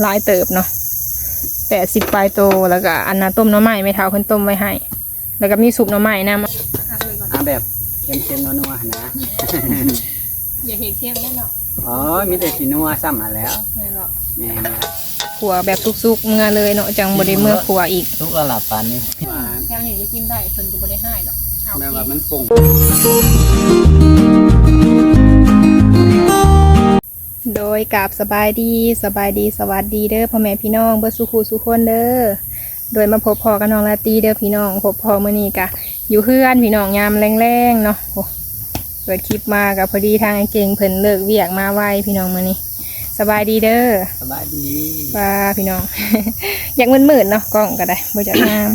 หลายเติบเนาะแปดสิบปลายโตแล้วก็อันนาต้มหน้ำใหม่ไม่เท่าเพิ่นต้มไว้ให้ แล้วก็มีซุปหน้ำใหม่นะอัดเลยก่อนเอาแบบเค็มๆนัวๆนะ อย่าเห็ดเค็มแน่เนาะอ๋อ มีแต่สีนัวซ้ำมาแล้วแม่นบ่แม่นขัวแบบสุกๆเมื่อเลยเนาะจังบ่ได้เมื่อขัวอีก ทุกระดับปานนี้แค่นี้จะกินได้เพิ่นก็บ่ได้ให้ดอกเอาแม่กิว่านมันป่ง โดยกราบสบายดีสบายดีสวัสดีเด้อพ่อแม่พี่น้องเบิดสุขุสุขคนเด้อโดยมาพบพอกับน้องลาตรีเด้อพี่น้องพบพอมื้อนี้กะ อยู่เพื่อนพี่น้องยามแรงๆเนาะโอ้เปิดคลิปมากับพอดีทางไอ้เก่งเพิ่นเลิกเวียกมาไวพี่น้องมื้อนี้ สบายดีเด้อสบายดีว่าพี่น้อง อยากมืดๆเนาะกล้องก็ได้บ่จักงาม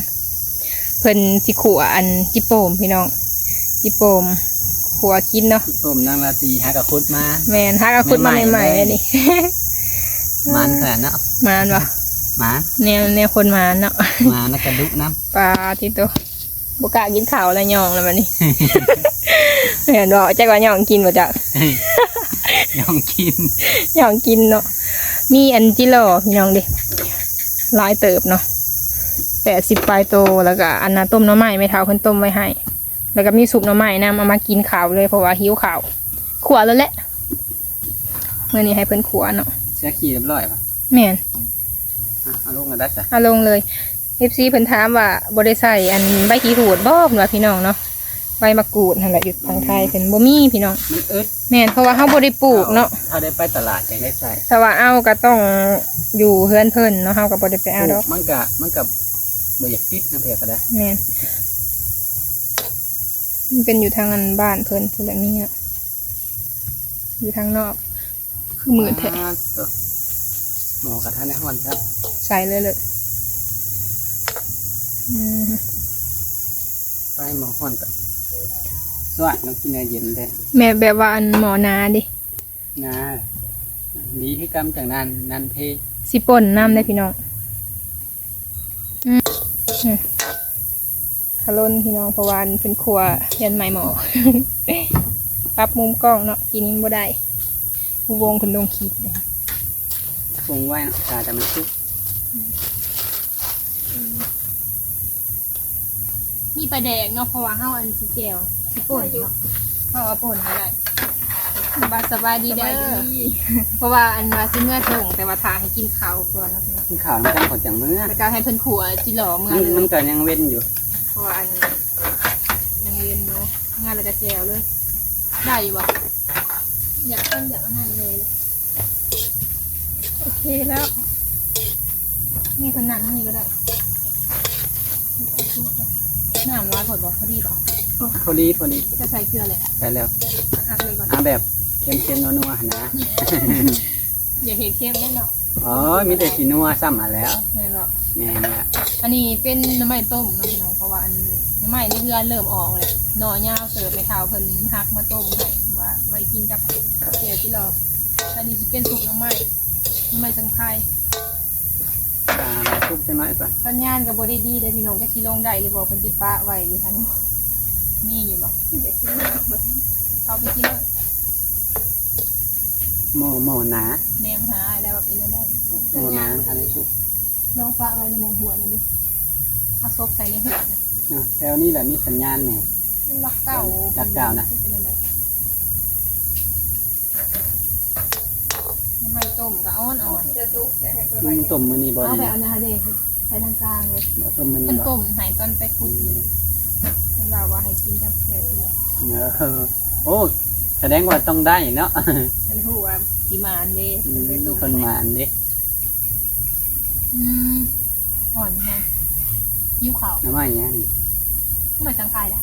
เพิ่นสิขัวอันจิโปมพี่น้องจิโปม ขัวกินเนาะผมนางราตรีหากับคุดมา แม่นฮักเอาคุดมาใหม่ๆเลยนี่มันขนาดเนาะมานบ่หมาแนวแนวคนมานเนาะหมานักกระดุกน้ปลาที่ตัวบกล้ากินข้าวแล้วย่องแล้วมันนี่เห็นบ่จักว่าย่องกินบ่จักำ ยองกินย่องกินเนาะมีอันจิโร่พี่น้องเดิหลายเติบเนาะแปดสิบปลายโตแล้วก็อันนาต้มหน้ำใหม่ไม่เท่าเพิ่นต้มไว้ให้ แล้วก็มีซุปหน้ำใหม่นะเอามากินข้าวเลยเพราะว่าหิวข้าวขัวแล้วแหละเมื่อนี้ให้เพิ่นขัวเนาะเสียขี้เรียบร้อยป่ะแม่นอะเอาลงมาได้จ้ะเอาลงเลยเอฟซีเพิ่นถามว่าบ่ได้ใส่อันใบกีรูดบ่เพิ่นว่าพี่น้องเนาะใบมะกรูดนั่นแหละอยู่ทางไทยเพิ่นบ่มีพี่น้องมันอึดแม่นเพราะว่าเฮาบ่ได้ปลูกเนาะถ้าได้ไปตลาดจะได้ใส่ถ้าว่าเอาก็ต้องอยู่เฮือนเพิ่นเนาะเฮาก็บ่ได้ไปเอาดอกมันกะมันกับบ่อยากติดนะเพียก็ได้แม่น มันเป็นอยู่ทางอันบ้านเพิ่นพุ่นแหละมีอะอยู่ทางนอก คือมืดแท้าตัวหมอกระทะในห้อนครับ ใส่เลยเลยอืมไปหมอห้อนก่อนสวัสดีน้องกินอะไรเย็นเลยแม่แบบว่าอันหมอนาดินะดีที่กำจากนั้นนันเพสิป่นน้ำได้พี่น้องอืม อืมคาร่นพี่น้องเพราะวาอันเป็นครัวยันไม้หมอปรับมุมกล้องเนาะกินนี้บ่ได้ผู้วงคนดงคิดเลยปรุงไว้นะชาแต่มันซุกมีปลาแดงเนาะเพราะว่าเฮาอันสิแก้วสิป่นเนาะเพราะว่าป่นบ่ได้สบายสบายดีเด้อเพราะว่าอันว่าสิเมื่อถงแต่ว่าทาให้กินข้าวก่อนเนาะพี่น้องมันข่าวมันจังขอจังเมื่อแล้วก็ให้เพิ่นขัวจิหล่อเมื่อมันก็ยังเว้นอยู่ ราะว่าอันยังเรียนอยู่งานแล้วก็แจวเลย ได้อยู่บ่อยากต้นอยากอันนั้นเลยเลยโอเคแล้ว นี่คนหนังนี่ก็ได้น้ำร้อยผดบอกพอดีป่ะพอดีพอดีจะใส่เกลือเลยได้แล้วอัดเลยก่อนเอาแบบเค็มๆนัวๆนะอย่าเห็ดเค็มแน่นอน อ๋อมีแต่สีนัวซ้ำมาแล้วไม่หรอกแม่เนี่ยอันนี้เป็นน้ำไม้ต้มเนาะพี่น้องเพราะว่าอันน้ำไม้นี่เพื่อนเริ่มออกเลยหน่อยาวเสิร์ฟไปเท้าเพิ่นฮักมาต้มให้ว่าไว้กินกับเจียวที่เราอันนี้จะเป็นสุกน้ำไม้น้ำไม้สังไพรอ่าทุบจะน้อยก่อนสัญญาณกับบดีดีเด้อพี่น้องจะชิลงได้หรือบอกคนติดป้าไว้ดิทันนี่อยู่บ่เขาไปกินเลย หม้อหม้อหนาแนมหาอะไรว่าเป็นอะไรหม้อหนาทานให้สุกลองฟ้าไว้ในหมองหัวนี่ดิเอาซบใส่ในหัวนะอะแล้วนี่แหละมีสัญญาณเนี่ยมันรักเก่ารักเก่านะเป็นอะไรน้ำมันต้มกับอ้อนอ่อนมันต้มมือนี่บ่เอาแบเนี่บยอันนะคะเด็กใส่ทางกลางเลยต้มมือเป็นี่นบ่ต้มหายตอนไปคุดนี่เป็นแบบว่าให้กินกับแกทีเออโอ้ แสดงว่าต้องได้เนาะฉันรู้ว่าสีมานเด้อืเป็นไปมต้มคนหมานเด้อืมอ่อนแฮะยิ้วขาวน้ำไม่ยังนี่ทำไมสังคายได้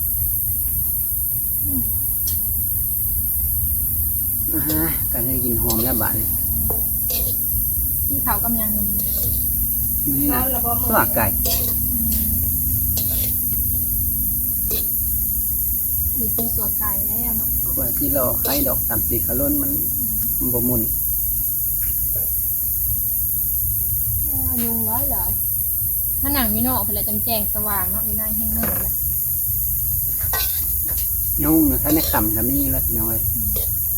อ่าฮะก็ได้กินหอมแล้วบาดเลยยิ้วขาวกำยังเงินมือนี่นะสวักไก่ หรือกินสัวไก่แล้วเนาะขวดที่รอไข่ดอกสามสีขลุ่นมันบ่มุนยุงร้อยเลยถ้าหนังมีนอกเพื่อจังแจงสว่างเนาะมีนายแห้งมือแล้วยุ่งนะถ้าในขำก็มีแล้วพี่น้อย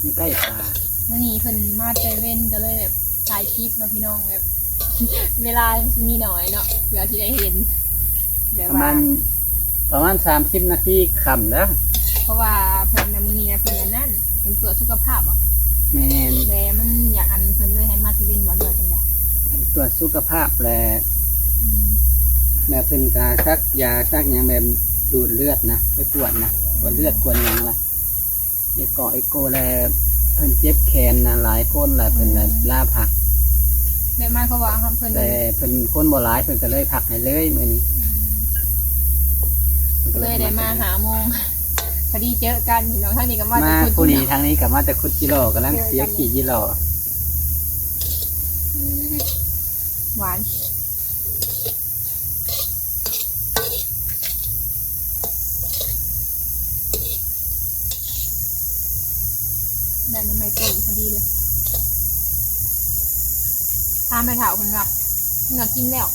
มันใกล้ปลามื่อนี้เพิ่นมาใจเว้นก็เลยแบบถ่ายคลิปเนาะพี่น้องแบบ เวลามีหน่อยเนาะเผื่อที่ได้เห็นแบบประว่ามาณประมาณสามสิบนาทีขำแล้วเพ ราะว่าเพิ่นน่ะมื้อนี้นะเพิ่นอันนั่นเพิ่นตรวจสุขภาพอะแม่นแต่มันอยากอันเพิ่นเลยให้มาที่วินบ่เลือจังได๋ตรวจสุขภาพแลแบบเพิ่นกาซักยาซักหยังแบบดูดเลือดนะไปตรวจนะตรวจเลือดกวนหยังล่ะเอกกอเอกโกแลเพิ่นเจ็บแขนนะหลายคนแหละเพิ่นเลยลาพักแบบมาเขาว่าครับเพิ่นแต่เพิ่นคนบ่หลายเพิ่นก็เลยพักให้เลยมื้อนี้พิ่นก็เลยได้มาหาโมง พอดีเจอกันพี่น้องทางนี้ก็มามาจากผู้ดีทางนี้กับมาแต่คุดกิโลกำลังเสียขี่กิโลหวานได้น้ำใหม่ต้มพอดีเลยทานไปเถาคนละเพิ่นก็กินแล้ว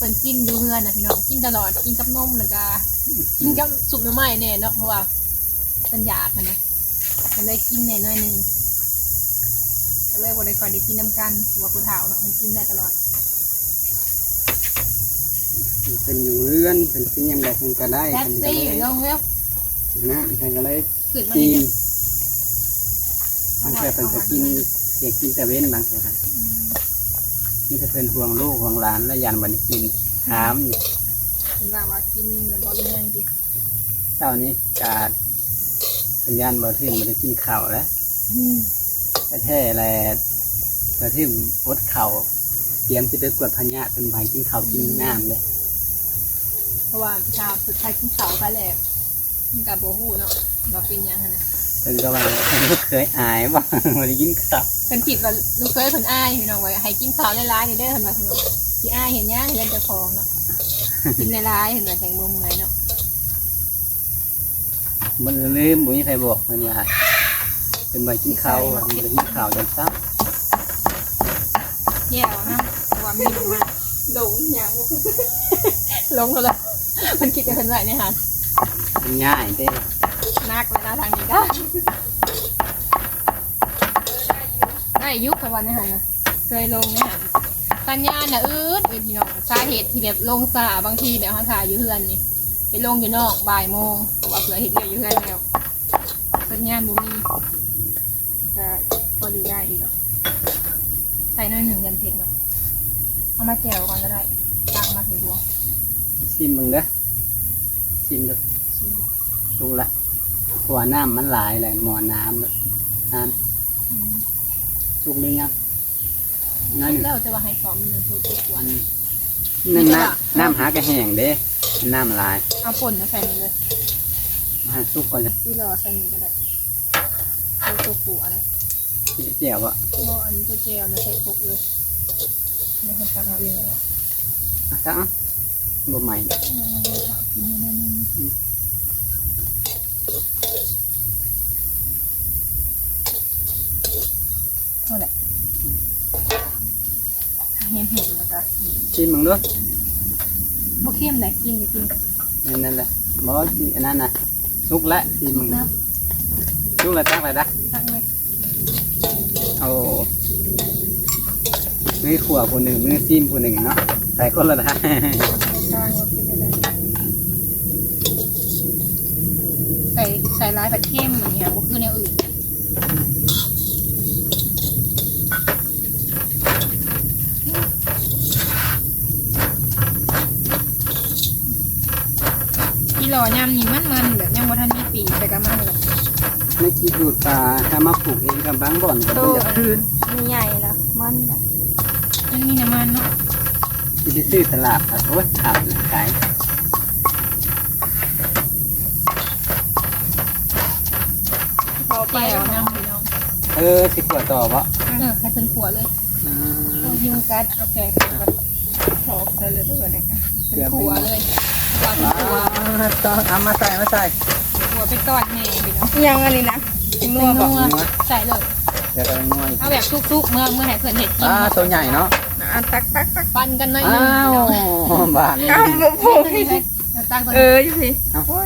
เปิ่นกินอยู่เฮือนนะพี่น้องกินตลอดกินกับนมแล้วก็กินกับสุปหน้ำไม้แน่เนาะเพราะว่าเป็นอยากอะนะก็เลยกินแน่น้อยหนึงก็เลยบ่ได้ค่อยได้กินน้ำกันเพราะว่าผู้เฒ่าเนาะมันกินได้ตลอดเป็นอยู่เรือนเป็นกินยังไงเพิ่นก็ได้แท็กเพิ่นก็ซี่เลยลงแล้วนะเพิ่นก็เลยขึ้นมากินี่นบางเทื่อเพิ่นก็กินเสียกินแต่เว้นบางเทื่อกัน นี่จะเพิ่นห่วงลูกห่วงหลานแล้วยันวันนี้กินถามอยู่เป็นว่าว่ากินแล้วบ่รู้เรื่องดิเช้านี้กาดเพิ่นยันบ่ถึงบ่ได้กินข้าวแล้วแต่แท้ๆแลบ่ถึงอดข้าวเตรียมสิไปกวดพญาเพิ่นไปกินข้าวกินน้ำเลยเพราะว่าชาวสุดท้ายกินเขาไปแล้วมันกับโบหูเนาะว่าเป็นหยังหั้นนะ เพิ่นก็ว่าเพิ่นก็เคยอายบ่บ่ได้กินข้าวเป็นผิดว่าลูกเคยเพิ่นอ้ายพี่น้องว่าให้กินข้าวหลายๆนี่เด้อเพิ่นว่าพี่น้องสิอ้ายเห็นหยังเห็นเจ้าของเนาะกินหลายๆเห็นว่าแทงมือเมื่อยเนาะมันลืมบุญใครบอกมันว่าเป็นใบกินข้าวมันจะกินข้าวจนซับแย่เอานะเพราะว่ามีลงมาหลงหยังหลงแล้วมันคิดจะเพิ่นไว้ในหันมันง่ายเด้ นักแล้วนะทางนี้ก็ได้ยุคไปวันนี้หันนะเคยลงเนี่ยหันสัญญาณน่ะอืดเป็นพี่น้องสาเหตุที่แบบลงสาบางทีแบบเขาถ่ายอยู่เฮือนนี่ไปลงอยู่นอกบ่ายโมงเพราะว่าเผื่อเห็นเดียวอยู่เฮือนแล้วสัญญาณบุมีก็พออยู่ได้ดีหรอกใส่หน้อยหนึ่งยันเทคเนาะเอามาแจวก่อนก็ได้ตักมาถือบัวซิมมึงเด้อซิมเด้อชิมรู้ละเพ ราะว่าน้ำมันหลายเลยหมอน้ำเลยน้อืมำสุกหรือยังนั่นแล้วจะว่าให้ฟอมหนึ่งตัวตัวกวนนั่นน้ำน้ำหากระแห้งเด้น้ำหลาย เอาป่นมาใส่นี่เลยมาให้สุกก่อนเลยที่รอใส่นี่ก็ได้ตัวตัวปูอะไรเจียวอะโอ้อันนี้ตัวเจลนะใส่ครกเลยเนี่ยคนตักเอาเองเลยอะซักอะบ่ใหม่กินให้ได้นึง เท่าไหร่เห็นเห็นแล้วก็ซิมมึงด้วยโอเข้มไหนกินอย่ากินนั่นนั่นแหละบอกว่าสิอันนั้นน่ะสุกละซิมมึงนะสุกละตั้งไปได้ตักเลยเอามือขวาคนหนึ่งมือซิมคนหนึ่งเนาะใส่คนละนะ ตั้งว่าเป็นอะไร ใส่ใส่ลายผัดเข้มอย่างเงี้ยก็คือแนวอื่นอีหล่อยำนี่มันมันๆแบบยังบ่ทันมีปีกแต่ก็มันเลยไม่คิดดูดปลาถ้ามาปลูกเองกับบางบ่อนก็ต้องจะคืนมีใหญ่ละมันแบบมันมีน้ำมันเนาะที่ไปซื้อตลาดครับโอ้ยถามขาย พอไป แล้วน้ำพี่น้องเออสิขวดต่อปะเออให้เพิ่นขัวเลยต้องยุงกัดโอเคครับขอใส่เลยทุกคนเลยค่ะเพิ่นขัวเลยว่าเพิ่นขวอ่าต้องเอามาใส่มาใส่ขัวไปตอดแม่พี่น้องยังอันนี้นะจิมัวบอกใส่เลยเดี๋ยวเรางวเอาแบบทุกๆเมื่อเมื่อให้เพื่อนเห็ดกินอ่าตัวใหญ่เนาะอะตักตักตักปันกันหน่อยนึงอ้าวบานอ้าวบ่พูดพี่น้เอออยู่สิ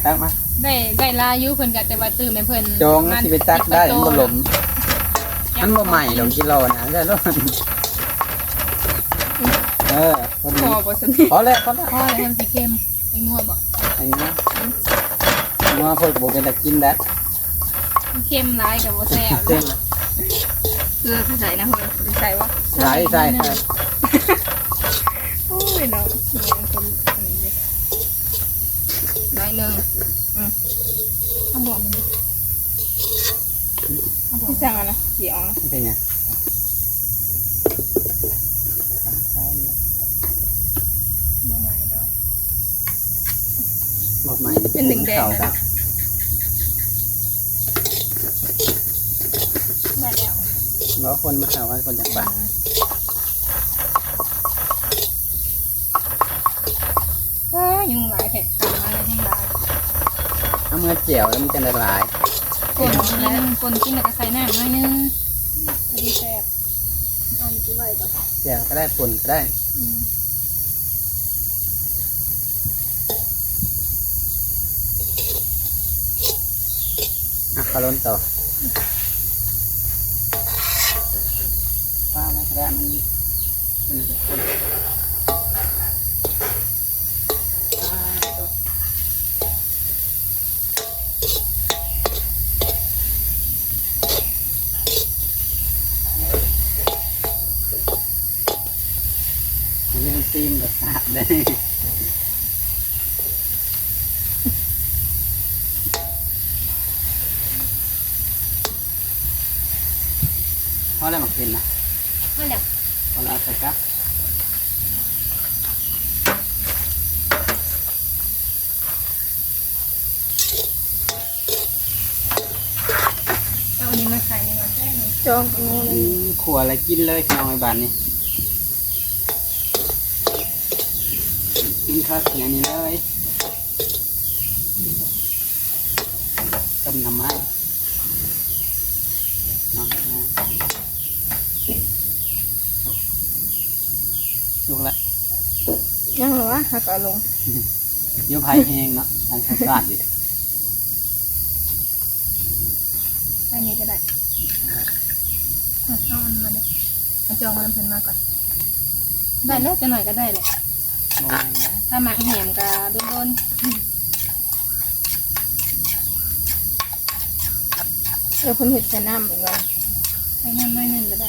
ตักมา ได้ได้ลายุเพิ่นก็แต่ว่าตื่นให้เพิ่นจงสิไปตักได้มันบ่หลมยัมันบ่ใหม่หลงกิโลนะใช่ลูกเออพอดีพอบ่สนิทพอแล้วพอแล้วพ่ออะไรมันสีเค็มเป็นนัวบ่อันนี้นะมาเพิ่นก็บ่เป็นตะกินแล้วมันเค็มร้ายกับว่าแซ่บเส้นเกลือใส่นะเฮ้ยใส่วะใส่ใส่ใส่โอ้ยเนาะเนี่ยคนอันนี้ดิน้อยหนึ่งเอา บอกมันดิเอาบอกที่สั่งอะไรเดี๋ยวนะเป็นไงบ่หมายเด้อบอกไหมเป็นแดงๆข่านะกับได้แล้วบอกคนมาข่าวว่าคนอยากบ้า ว้ายุงหลายแผลขามาเลยให้หลาย เอา มือเจียวแล้วมันจะละลายคนกินคนกินแล้วก็ใส่น้ำหน่อยนึงจะดีแซ่บเอาอีกไว้ก่อนเจียวก็ได้ปุ่นก็ได้อืมอะขอล้นต่อป้าอะไรก็ได้มันมันจะคนมันยังซีมแบบสะอาดได้ เพราะอะไรมากินนะนั่นแหละเพราะอะไรใส่ครับเอาอันนี้มาใส่ในก่อนได้เลยจองตรงนี้เลอืยมขัวอะไรกินเลยน้องไอ้บานนี่กินข้าวเสียงนี้เลยต้มน้ำไม้น้องนะสุกละ ยังเหรอวะหักเอาลงอยุพายแห้งเนาะทางข้าวสารดิใส่นี้ก็ได้เอาจองมันมาเลยเอาจองมันเพิ่นมาก่อน ได้แล้วจะหน่อยก็ได้แหละบ่ไม่นะถ้าหมักแหมกะโดนเออเพิ่นเห็ดใส่น้ำเหมือนกันๆใส่น้ำน้อยหนึงก็ได้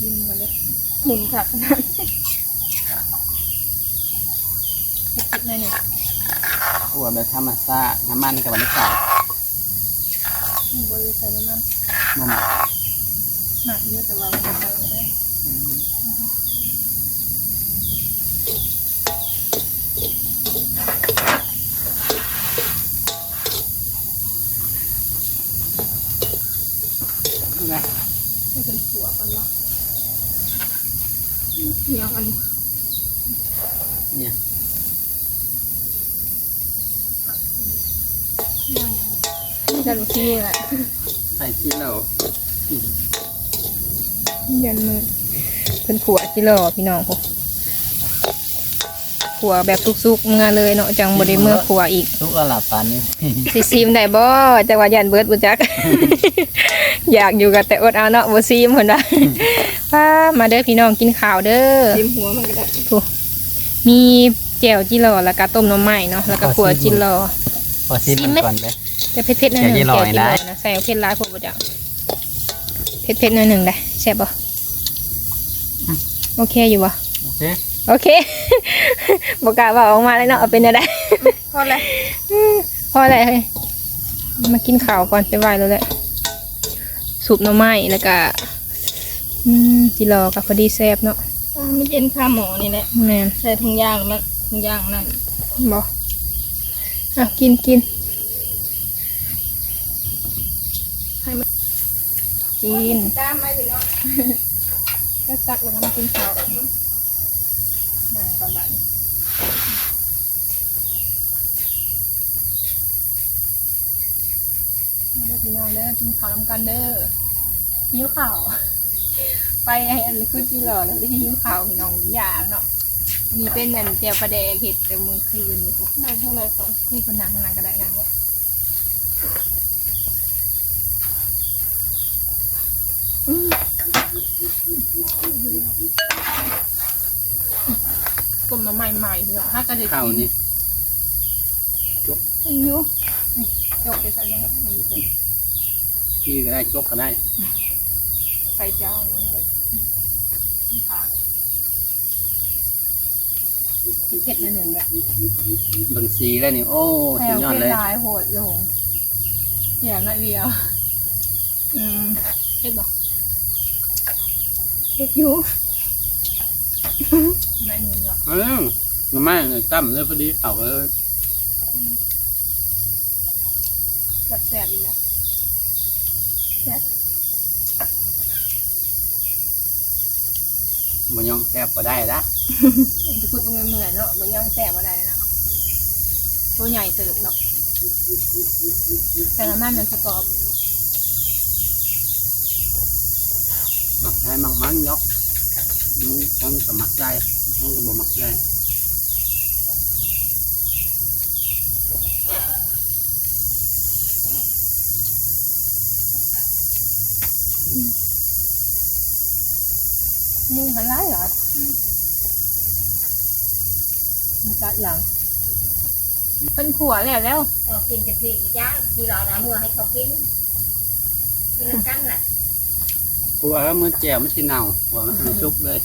ยิมก่อนเลยหมุนผักนะเผ็ดๆห น่อยหนึ่งขัวแบบธรรมชาติน้ำมันกับวันนี้ใส่บริใส่น้ำมันบ่หมักหมักเยอะแต่ว่ามันใส่ไม่ได้ อืมนี่ไงให้เป็นหัวก่อนเนาะเดี๋ยวอันนี้เนี่ยย่าง ยังจะรู้ที่นี่แหละใส่กิโลยันมือเป็นขัวจิโร่พี่น้องพวกขัวแบบทุกๆเมื่อเลยเนาะจังบริเมื่อขัวอีกทุกระดับปานนี้สิซีมได้บ่จังว่ายันเบิดบุจัก อยากอยู่กับแต่อดเอาเนาะบ่ซีมเพิ่นว่าป้ามาเด้อพี่น้องกินข้าวเด้อจิ้มหัวมันก็ได้ถูกมีแจ่วจิโร่แล้วก็ต้มหน้ำไม้เนาะแล้วก็ขัวจิโร่พอซิมซิมมันไหมก่อนเลย แต่เผ็ดๆหน่อยหนึงแจ่วจิโร่แจ่วจิโร่ได้นะใส่เอาเผ็ดร้ายพวกบ่จักเผ็ดๆหน่อยหนึงได้แซ่บบ่โอเคอยู่บ่โอเคโอเคบอกกล้าว่าออกมาเลยเนาะเอาเป็นอะไรพอแล้วพออะไรเฮ้ยมากินข้าวก่อนไปไหวแล้วแหละสุปหน่อไม้แล้วก็อืมจิรอกับพอดีแซ่บเนาะอ่าไม่เย็นข้าวหมอนี่แหละแม่นใส่ถุงยางมันถุงยางนั่นบอกอะกินกิน กินตามมาอยู่เนาะก็ซักแล้วก็มากินข้าวมาก่อนบ้านมาเด้อพี่น้องเด้อกินข้าวน้ำกันเด้อหิวข้าวไปไอ้อันคือจีหล่อแล้วได้หิวข้าวพี่น้องอย่ากเนาะนนี้เป็นอันแจวปลาแดเห็ดแต่มือคืนนี่พวกนั่งข้างในก่อนนี่คนนั่งข้างหลังก็ได้นั่งว่า กลมมาใหม่ๆเนาะถ้าก็จะข้าวนี่อยู่จบไปใส่ยังไงยังไม่ถึงพี่ก็ได้จกก็ได้ใส่เจ้าเนาะค่ะเผ็ดมาหนึ่งแบบเบังซีได้นี่โอ้แถสุดวยอดเพเลย ลายโหดลงเสียหน่อยเดียว อืมเผ็ดบอก เผ็ดอยู่หน่อยหนึงอะเออมันไม่เลยตั้มเลยพอดีเขาเลยแซ่บๆอีกแล้วแซ่บมันยองแทบก็ได้ละจะพูดตรงเมื่อยๆเนาะมันยังแซ่บมาได้เนาะตัวใหญ่เติบเนาะแต่ละมันมันจะกรอบ หมักไทยหมักมันยกมันต้องกับหมักได้ต้องกับบ่หมักได้ยุ่งหันร้ายเหรอมันจัดหลังเป็นขัวแล้วแล้วเออกินจะสิอีกอย่างที่เราเอาเมื่อให้เขากินกินน้ำกันแหละ กูว่ามันแจ่วมันสิเน่าหัวมันเป็นซุปเลย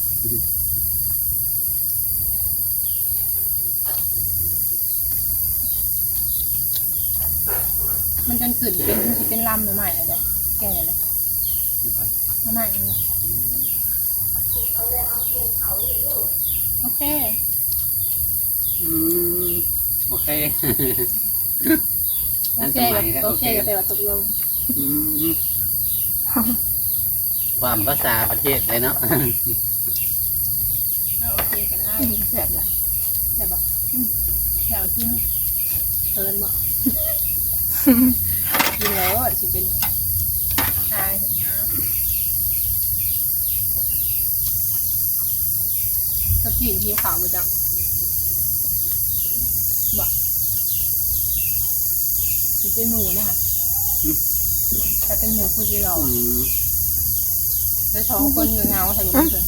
มันจนขึ้นเป็นสิเป็นลำหน่อไม้เลยเด้อแก่เลยหน่อไม้มันน่ะโอเค อืมโอเคโอนั่นเคสมักับยนะโอโอเคเคกับแต่ว่าตกลง อืม ความภาษาประเทศเลยเนาะ เอาโอเคก็ได้แซ่บละแซ่บบอกแซ่บจริงเกินบอกกินแล้วสิเป็นอายเห็นยังกับผีที่ขาวมาจากบอกสิเป็นหมูนะคะแต่เป็นหมูพูดยี่หรออืม แล้วสองคนอยู่เงาใส่บุ้งเพิ่น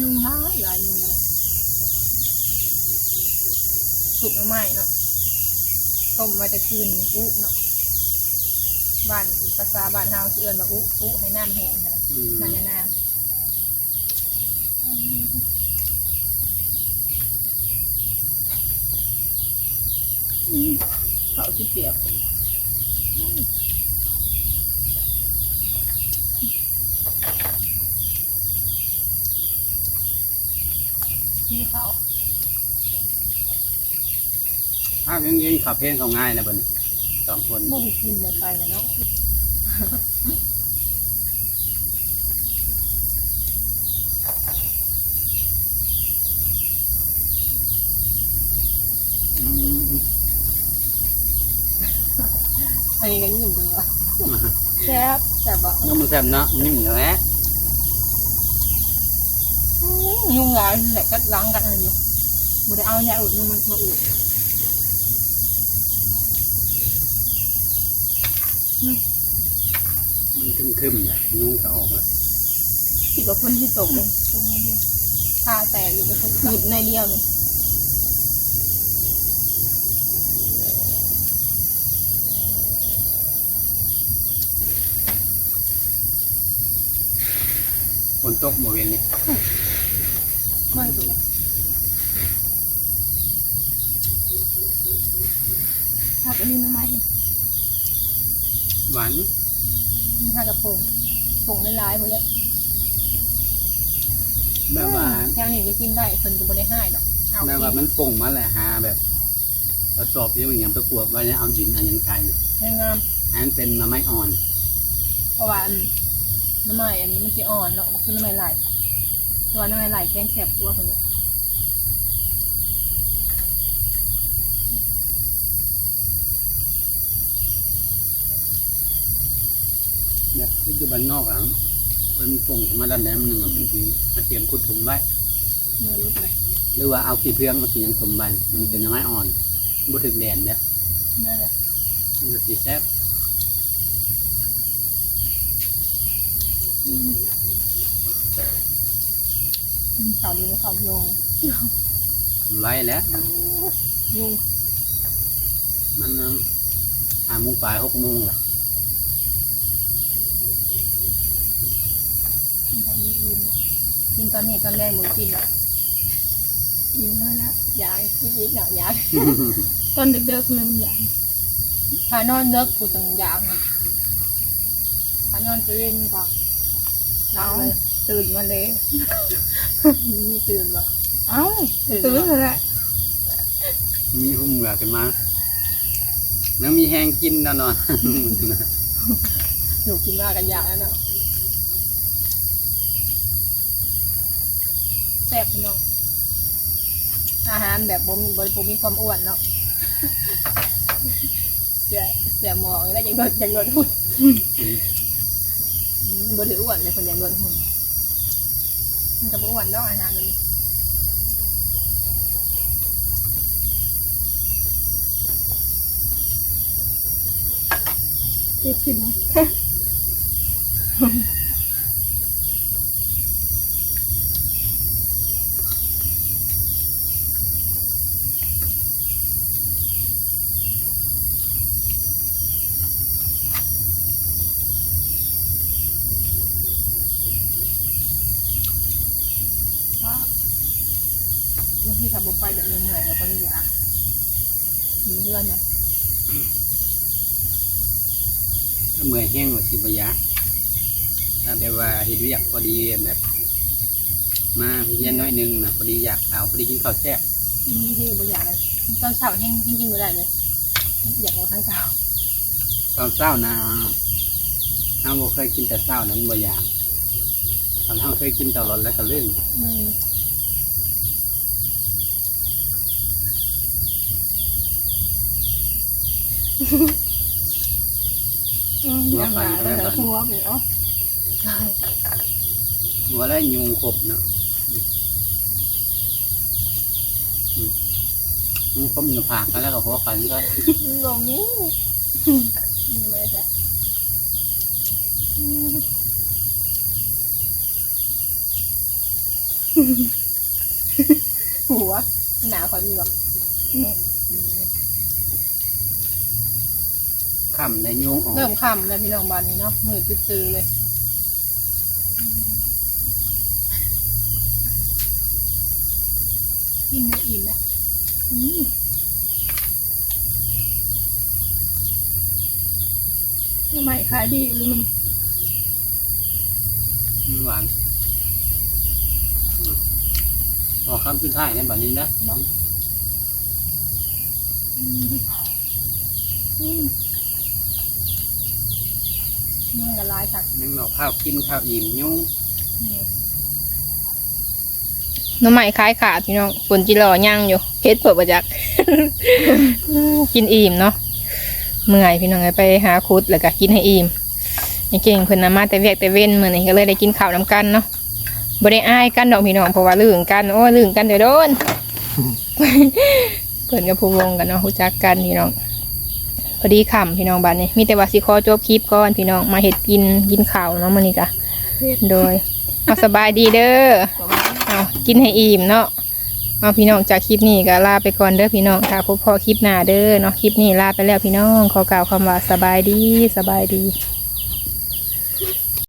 ยุงร้ายหลายยุงเลยสุกหรือไม่เนาะต้มมาจะคืนอุเนาะบ้านภาษาบ้านเฮาสิเอิ้นว่าอุอุให้น้ำแห้งค่ะนะอืมนั่นยานางเขาสิเปียก นี่เขาภาพยังยิงขับเพลงเขาง่ายนะบนสองคนไม่ได้กินเลยไปนะเนาะอืมอันนี้ก็ยิ่งตัวแซ่บแซ่บบอกก็มันแซ่บเนาะนิ่มเลยแหละ ยุ่งหลายแหละก็ล้างกันอยู่บ่ได้เอาเนี่ยอุดนุ่มมันมาอุดมันคึมๆเลยนุ่งก็ออกเลยคิดว่าคนที่ตกเลยตรงนี้เดียวผ้าแตกอยู่เป็นคนหยิบในเดียวนี่ฝนตกบริเวณนี้ ไม่ถูกถ้าก็นี่น้ำไม้หวานถ้ากระโปรงโปรงร้ายๆหมดเลยแบบว่าแถวนี้จะกินได้คนก็บ่ได้ให้หรอกเอาแบบกิว่านมันป่งมาแหละหาแบบกระสอบนี่มันยังไปกวดไว้แล้วเอาดินเอาหยังไงเนี่ยให้งามอันนั้นเป็นมาไม้อ่อน เพราะว่าอันน้ำไม้อันนี้มันจะอ่อนเนาะมันคือน้ำไม้ไหล ตัวน้ำไม้ไหลแกงแสบกลัวคนละแบบที่อยู่บ้านนอกอะเป็นป่งมาด้านแหลมหนึ่งเป็นทีมาเตรียมคุดถุงไว้มือรุดเลยหรือว่าเอาขี้เพื่องมาสียังถมใบมันเป็นไม้อ่อนบ่ถึงแดดเด้อนั่นแหละมันก็สีแซ่บ เขามีเขาลงไว้แล้ว ยุงมันห้าโมงปลายหกโมงแหละกินตอนนี้ตอนแรกหมูกินแล้วกินน้อยละอยากกินอีกหน่อยอยากตอนเด็กๆเลยมันอยากถ้านอนเด็กกูต้องอยากนะถ้านอนจะเล่นก็เอา ตื่นมาเลยนี่ตื่นมาเอ้าตื่นเลยแหละมีหุ่มเหงือกันมาแล้วมีแห้งกินแน่นอนหนูกินมากกันอยากแล้วเนาะแซ่บพี่น้องอาหารแบบบ่มีบ่บ่มีความอ้วนเนาะเสียเสียหมอกแล้วยังลดยังลดหุ่นอืมบ่ได้อ้วนเลยคนยังลดหุ่นมัน จะบ่อ้วนดอกอาหารมัน คิดกิน เพราะบางทีขับรถไปแบบเหนื่อยๆแล้วก็อยาก มีเพื่อนนะถ้าเมื่อยแห้งว่าสิบยะถ้าแบบว่าเห็นอยากพอดีแบบ มาพี่เย็นน้อยหนึงนะพอดีอยากเอาพอดีกินข้าวแซ่บมีที่บ่อยากเลยตอนเช้าแห้งจริงๆไม่ได้เลย อยากออกทั้งเช้าตอนเศร้านะเราบ่เคยกินแต่เศร้านั้นบ่อยากตอนเราเคยกินตลอดแล้วก็เรื่องอืม ยังหาแล้วเหรอหัวไปเนาะหัวแล้วยุงขบเนาะอืมยุงขบอยู่ผากกันแล้วก็หัวขันก็ลมนี่นี่ไม่ได้แซ่หัวหนาวกว่ามีบอก ขำในยุงออกเริ่มค่ำแล้วพี่น้องบ้านนี้เนาะมืดตื้อๆเลยกินไม่อิ่มนะอืมทำไมขายดีหรือมันมันหวานพอคำสุดท้ายในแบบนี้นะ ยุ่งละลายค่ะนั่งเราข้าวกินข้าวอิ่มยุงน้ำใหม่คล้ายขาดพี่น้องฝนจิรอย่างอยู่เพชรเปิดประจักกินอิ่มเนาะเมื่อยพี่น้องไปหาคุดแล้วก็กินให้อิ่มนี่เก่งเพิ่นนามาแต่เวียกแต่เว้นมื้อนี้ก็เลยได้กินข้าวน้ำกันเนาะบ่ได้อายกันดอกพี่น้องเพราะว่าลื่นกันโอ้ลื่นกันเดี๋ยวโดน เพิ่นกับผู้วงกันเนาะรู้จักกันพี่น้องพ อดีค่ำพี่น้องบ้านนี้มีแต่ว่าสิขอจบคลิปก่อนพี่น้องมาเห็ดกินกินข้าวเนาะมื้อนี้ก็โดยเอาสบายดีเด้อเอากินให้อิ่มเนาะเอาพี่น้องจากคลิปนี้ก็ลาไปก่อนเด้อพี่น้องถ้าพบพอคลิปหน้าเด้อเนาะคลิปนี้ลาไปแล้วพี่น้องขอกล่าวคำว่าสบายดีสบายดี